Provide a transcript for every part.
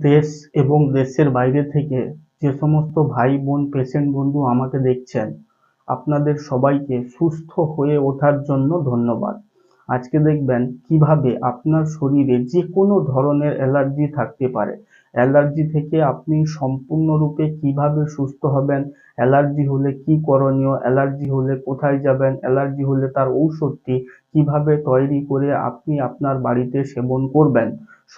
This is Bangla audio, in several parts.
দেশ এবং দেশের বাইরে থেকে যে সমস্ত ভাই বোন পেশেন্ট বন্ধু আমাকে দেখছেন, আপনাদের সবাইকে সুস্থ হয়ে ওঠার জন্য ধন্যবাদ। আজকে দেখবেন কীভাবে আপনার শরীরে যে কোনো ধরনের অ্যালার্জি থাকতে পারে। অ্যালার্জি থেকে আপনি সম্পূর্ণরূপে কীভাবে সুস্থ হবেন? অ্যালার্জি হলে কি করণীয়? অ্যালার্জি হলে কোথায় যাবেন? অ্যালার্জি হলে তার ঔষধটি কীভাবে তৈরি করে আপনি আপনার বাড়িতে সেবন করবেন?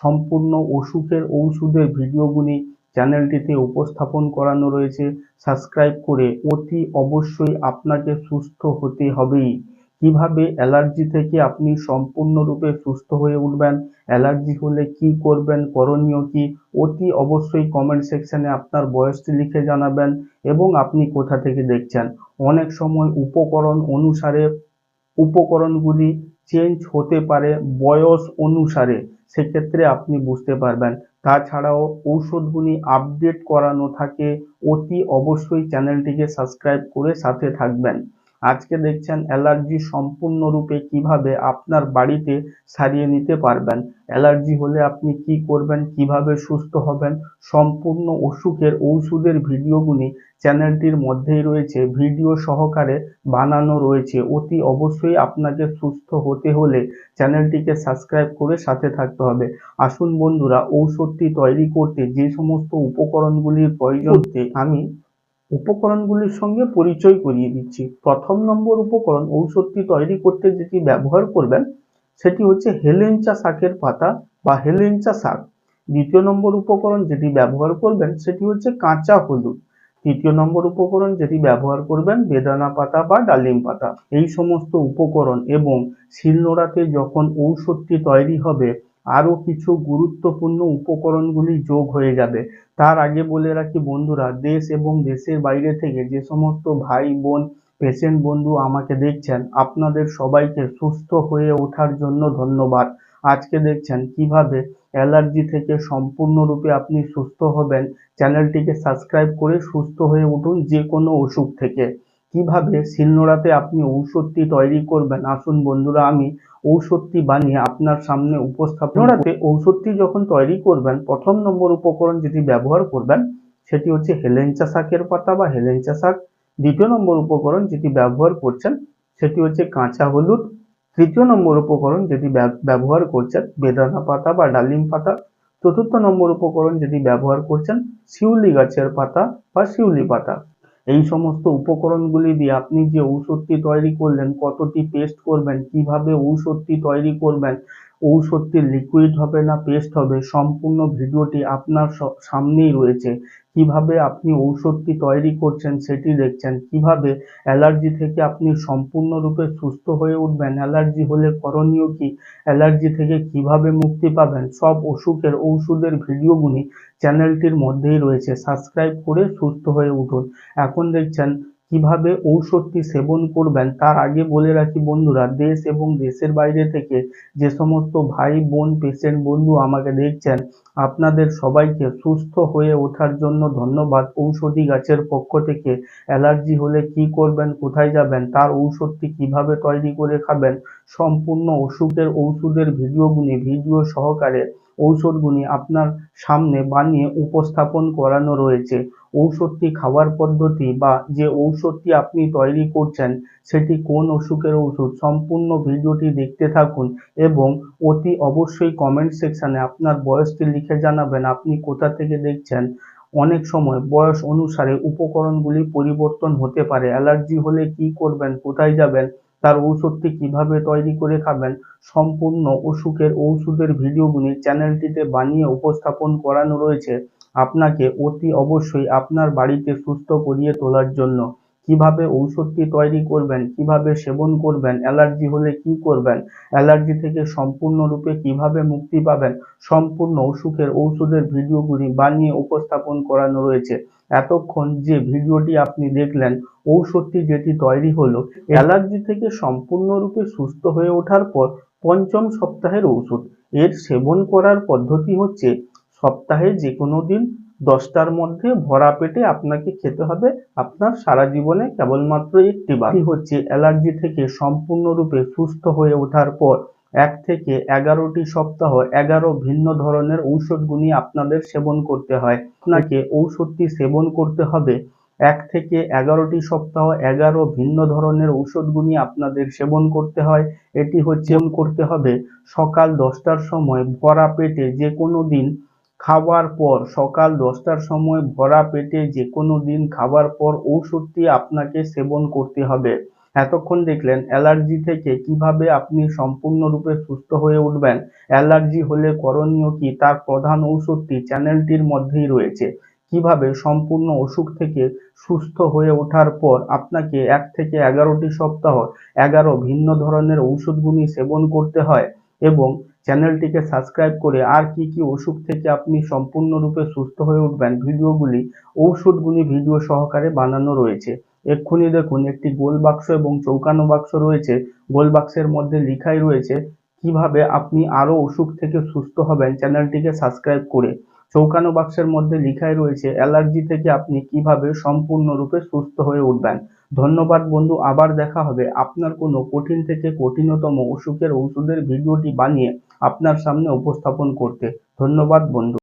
সম্পূর্ণ অসুখের ঔষধের ভিডিওগুলি চ্যানেলটিতে উপস্থাপন করানো রয়েছে। সাবস্ক্রাইব করে অতি অবশ্যই আপনাকে সুস্থ হতে হবেই। কীভাবে অ্যালার্জি থেকে আপনি সম্পূর্ণরূপে সুস্থ হয়ে উঠবেন, অ্যালার্জি হলে কি করবেন, করণীয় কি, অতি অবশ্যই কমেন্ট সেকশনে আপনার বয়সটি লিখে জানাবেন এবং আপনি কোথা থেকে দেখছেন। অনেক সময় উপকরণ অনুসারে উপকরণগুলি চেঞ্জ হতে পারে বয়স অনুসারে, সেক্ষেত্রে আপনি বুঝতে পারবেন। তাছাড়াও ঔষধগুলি আপডেট করানো থাকে, অতি অবশ্যই চ্যানেলটিকে সাবস্ক্রাইব করে সাথে থাকবেন। আজকে দেখছেন অ্যালার্জি সম্পূর্ণরূপে কীভাবে আপনার বাড়িতে সারিয়ে নিতে পারবেন। অ্যালার্জি হলে আপনি কি করবেন, কীভাবে সুস্থ হবেন, সম্পূর্ণ অসুখের ঔষধের ভিডিওগুলি চ্যানেলটির মধ্যেই রয়েছে। ভিডিও সহকারে বানানো রয়েছে। অতি অবশ্যই আপনাকে সুস্থ হতে হলে চ্যানেলটিকে সাবস্ক্রাইব করে সাথে থাকতে হবে। আসুন বন্ধুরা, ঔষধটি তৈরি করতে যে সমস্ত উপকরণগুলির প্রয়োজন, আমি উপকরণগুলির সঙ্গে পরিচয় করিয়ে দিচ্ছি। প্রথম নম্বর উপকরণ ঔষধটি তৈরি করতে যেটি ব্যবহার করবেন, সেটি হচ্ছে হেলেঞ্চা শাকের পাতা বা হেলেঞ্চা শাক। দ্বিতীয় নম্বর উপকরণ যেটি ব্যবহার করবেন, সেটি হচ্ছে কাঁচা হলুদ। তৃতীয় নম্বর উপকরণ যেটি ব্যবহার করবেন, বেদানা পাতা বা ডালিম পাতা। এই সমস্ত উপকরণ এবং শিলনোড়াতে যখন ঔষধটি তৈরি হবে আরও কিছু গুরুত্বপূর্ণ উপকরণগুলি যোগ হয়ে যাবে। তার আগে বলে রাখি বন্ধুরা, দেশ এবং দেশের বাইরে থেকে যে সমস্ত ভাই, বোন, পেশেন্ট বন্ধু আমাকে দেখছেন, আপনাদের সবাইকে সুস্থ হয়ে ওঠার জন্য ধন্যবাদ। আজকে দেখছেন কীভাবে অ্যালার্জি থেকে সম্পূর্ণরূপে আপনি সুস্থ হবেন। চ্যানেলটিকে সাবস্ক্রাইব করে সুস্থ হয়ে উঠুন যে কোনো অসুখ থেকে। কীভাবে শিলনোড়াতে আপনি ঔষধটি তৈরি করবেন? আসুন বন্ধুরা, আমি ঔষধটি বানিয়ে আপনার সামনে উপস্থাপন নোড়াতে ঔষধটি যখন তৈরি করবেন, প্রথম নম্বর উপকরণ যেটি ব্যবহার করবেন, সেটি হচ্ছে হেলেঞ্চা শাকের পাতা বা হেলেঞ্চা শাক। দ্বিতীয় নম্বর উপকরণ যেটি ব্যবহার করছেন, সেটি হচ্ছে কাঁচা হলুদ। তৃতীয় নম্বর উপকরণ যেটি ব্যবহার করছেন, বেদানা পাতা বা ডালিম পাতা। চতুর্থ নম্বর উপকরণ যেটি ব্যবহার করছেন, শিউলি গাছের পাতা বা শিউলি পাতা। এই সমস্ত উপকরণগুলি দিয়ে আপনি যে ঔষধটি তৈরি করলেন, কতটি পেস্ট করবেন, কীভাবে ঔষধটি তৈরি করবেন, ঔষধটি লিকুইড হবে না পেস্ট হবে, সম্পূর্ণ ভিডিওটি আপনার সামনেই রয়েছে। কীভাবে আপনি ঔষধটি তৈরি করছেন সেটি দেখছেন, কীভাবে অ্যালার্জি থেকে আপনি সম্পূর্ণরূপে সুস্থ হয়ে উঠবেন, অ্যালার্জি হলে করণীয় কি, অ্যালার্জি থেকে কীভাবে মুক্তি পাবেন, সব অসুখের ঔষধের ভিডিওগুলি চ্যানেলটির মধ্যেই রয়েছে। সাবস্ক্রাইব করে সুস্থ হয়ে উঠুন। এখন দেখছেন কীভাবে ঔষধটি সেবন করবেন, তার আগে বলে রাখি বন্ধুরা, দেশ এবং দেশের বাইরে থেকে যে সমস্ত ভাই বোন, পেশেন্ট বন্ধু আমাকে দেখছেন, আপনাদের সবাইকে সুস্থ হয়ে ওঠার জন্য ধন্যবাদ। ঔষধি গাছের পক্ষ থেকে অ্যালার্জি হলে কি করবেন, কোথায় যাবেন, তার ঔষধটি কীভাবে তৈরি করে খাবেন, সম্পূর্ণ অসুখের ঔষধের ভিডিওগুলি ভিডিও সহকারে ঔষধগুলি আপনার সামনে বানিয়ে উপস্থাপন করানো রয়েছে। ঔষধটি খাওয়ার পদ্ধতি বা যে ঔষধটি আপনি তৈরি করছেন, সেটি কোন অসুখের ওষুধ সম্পূর্ণ ভিডিওটি দেখতে থাকুন এবং অতি অবশ্যই কমেন্ট সেকশানে আপনার বয়সটি লিখে জানাবেন আপনি কোথা থেকে দেখছেন। অনেক সময় বয়স অনুসারে উপকরণগুলি পরিবর্তন হতে পারে। অ্যালার্জি হলে কি করবেন, কোথায় যাবেন তার ঔষধটি কীভাবে তৈরি করে খাবেন, সম্পূর্ণ অসুখের ঔষধের ভিডিওগুলি চ্যানেলটিতে বানিয়ে উপস্থাপন করানো রয়েছে। আপনাকে অতি অবশ্যই আপনার বাড়িতে সুস্থ করিয়ে তোলার জন্য কীভাবে ঔষধটি তৈরি করবেন, কীভাবে সেবন করবেন, অ্যালার্জি হলে কি করবেন, অ্যালার্জি থেকে সম্পূর্ণরূপে কীভাবে মুক্তি পাবেন, সম্পূর্ণ অসুখের ঔষধের ভিডিওগুলি বানিয়ে উপস্থাপন করানো রয়েছে। এতক্ষণ যে ভিডিওটি আপনি দেখলেন, ঔষধটি যেটি তৈরি হলো, অ্যালার্জি থেকে সম্পূর্ণরূপে সুস্থ হয়ে ওঠার পর পঞ্চম সপ্তাহের ঔষধ। এর সেবন করার পদ্ধতি হচ্ছে সপ্তাহে যে কোনো দিন দশটার মধ্যে ভরা পেটে আপনাকে খেতে হবে। আপনার সারা জীবনে কেবলমাত্র একটি বার হচ্ছে অ্যালার্জি থেকে সম্পূর্ণরূপে সুস্থ হয়ে ওঠার পর এক থেকে এগারোটি সপ্তাহ এগারো ভিন্ন ধরনের ঔষধগুলি আপনাদের সেবন করতে হয়। আপনাকে ঔষধটি সেবন করতে হবে। এক থেকে এগারোটি সপ্তাহ এগারো ভিন্ন ধরনের ঔষধগুলি আপনাদের সেবন করতে হয়। এটি হচ্ছে করতে হবে সকাল দশটার সময় ভরা পেটে যে কোনো দিন খাওয়ার পর, সকাল দশটার সময় ভরা পেটে যে কোনো দিন খাবার পর ঔষধটি আপনাকে সেবন করতে হবে। এতক্ষণ দেখলেন, অ্যালার্জি থেকে কীভাবে আপনি সম্পূর্ণরূপে সুস্থ হয়ে উঠবেন। অ্যালার্জি হলে করণীয় কি? তার প্রধান ঔষধটি চ্যানেলটির মধ্যেই রয়েছে। কীভাবে সম্পূর্ণ অসুখ থেকে সুস্থ হয়ে ওঠার পর আপনাকে এক থেকে এগারোটি সপ্তাহ, এগারো ভিন্ন ধরনের ঔষধগুলি সেবন করতে হয় এবং চ্যানেলটিকে সাবস্ক্রাইব করে আর কি কি অসুখ থেকে আপনি সম্পূর্ণরূপে সুস্থ হয়ে উঠবেন, ভিডিওগুলি ঔষধগুলি ভিডিও সহকারে বানানো রয়েছে। এক্ষুনি দেখুন, একটি গোল বাক্স এবং চৌকানো বাক্স রয়েছে। গোল বাক্সের মধ্যে লিখাই রয়েছে, কীভাবে আপনি আরও অসুখ থেকে সুস্থ হবেন? চ্যানেলটিকে সাবস্ক্রাইব করে। চৌকানো বাক্সের মধ্যে লিখাই রয়েছে, অ্যালার্জি থেকে আপনি কীভাবে সম্পূর্ণরূপে সুস্থ হয়ে উঠবেন? ধন্যবাদ বন্ধু, আবার দেখা হবে। আপনার কোনো কঠিন থেকে কঠিনতম অসুখের ঔষধের ভিডিওটি বানিয়ে আপনার সামনে উপস্থাপন করতে। ধন্যবাদ বন্ধু।